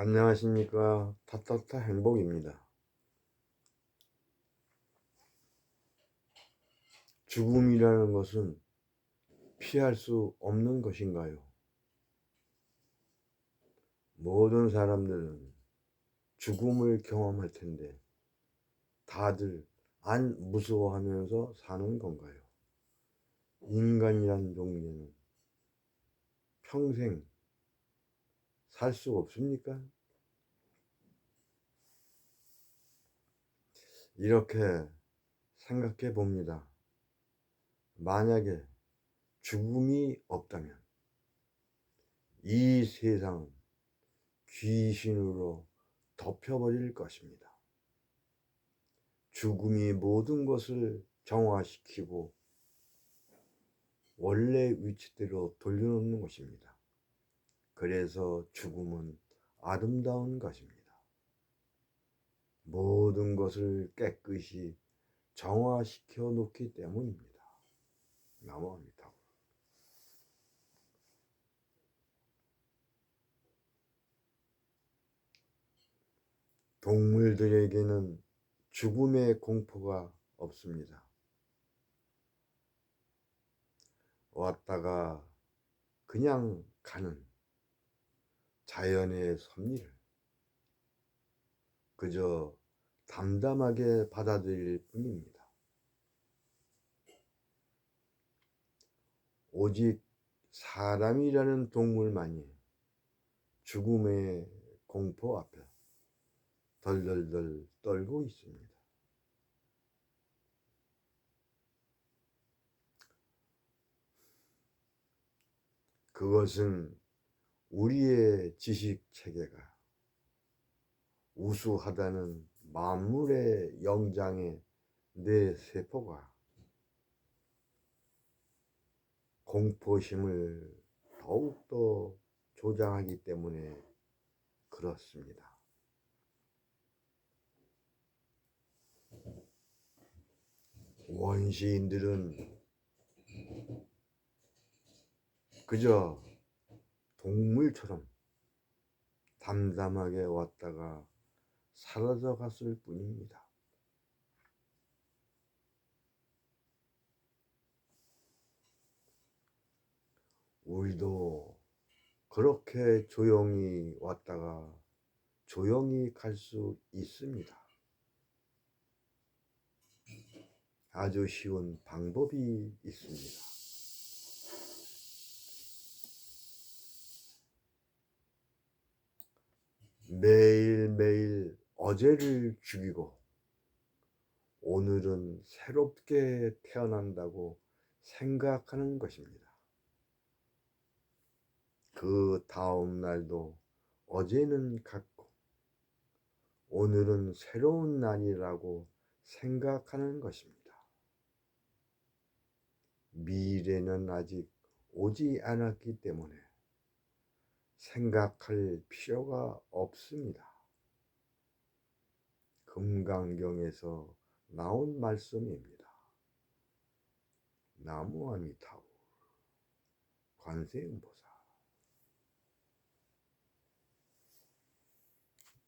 안녕하십니까 타타타 행복입니다. 죽음이라는 것은 피할 수 없는 것인가요? 모든 사람들은 죽음을 경험할 텐데 다들 안 무서워하면서 사는 건가요? 인간이란 종류는 평생 살 수 없습니까? 이렇게 생각해 봅니다. 만약에 죽음이 없다면 이 세상은 귀신으로 덮여버릴 것입니다. 죽음이 모든 것을 정화시키고 원래 위치대로 돌려놓는 것입니다. 그래서 죽음은 아름다운 것입니다. 모든 것을 깨끗이 정화시켜 놓기 때문입니다. 나무합니다. 동물들에게는 죽음의 공포가 없습니다. 왔다가 그냥 가는 자연의 섭리를 그저 담담하게 받아들일 뿐입니다. 오직 사람이라는 동물만이 죽음의 공포 앞에 덜덜덜 떨고 있습니다. 그것은 우리의 지식 체계가 우수하다는 만물의 영장의 내 세포가 공포심을 더욱더 조장하기 때문에 그렇습니다. 원시인들은 그저 동물처럼 담담하게 왔다가 사라져 갔을 뿐입니다. 우리도 그렇게 조용히 왔다가 조용히 갈 수 있습니다. 아주 쉬운 방법이 있습니다. 매일매일 어제를 죽이고 오늘은 새롭게 태어난다고 생각하는 것입니다. 그 다음 날도 어제는 같고 오늘은 새로운 날이라고 생각하는 것입니다. 미래는 아직 오지 않았기 때문에 생각할 필요가 없습니다. 금강경에서 나온 말씀입니다. 나무아미타불 관세음보살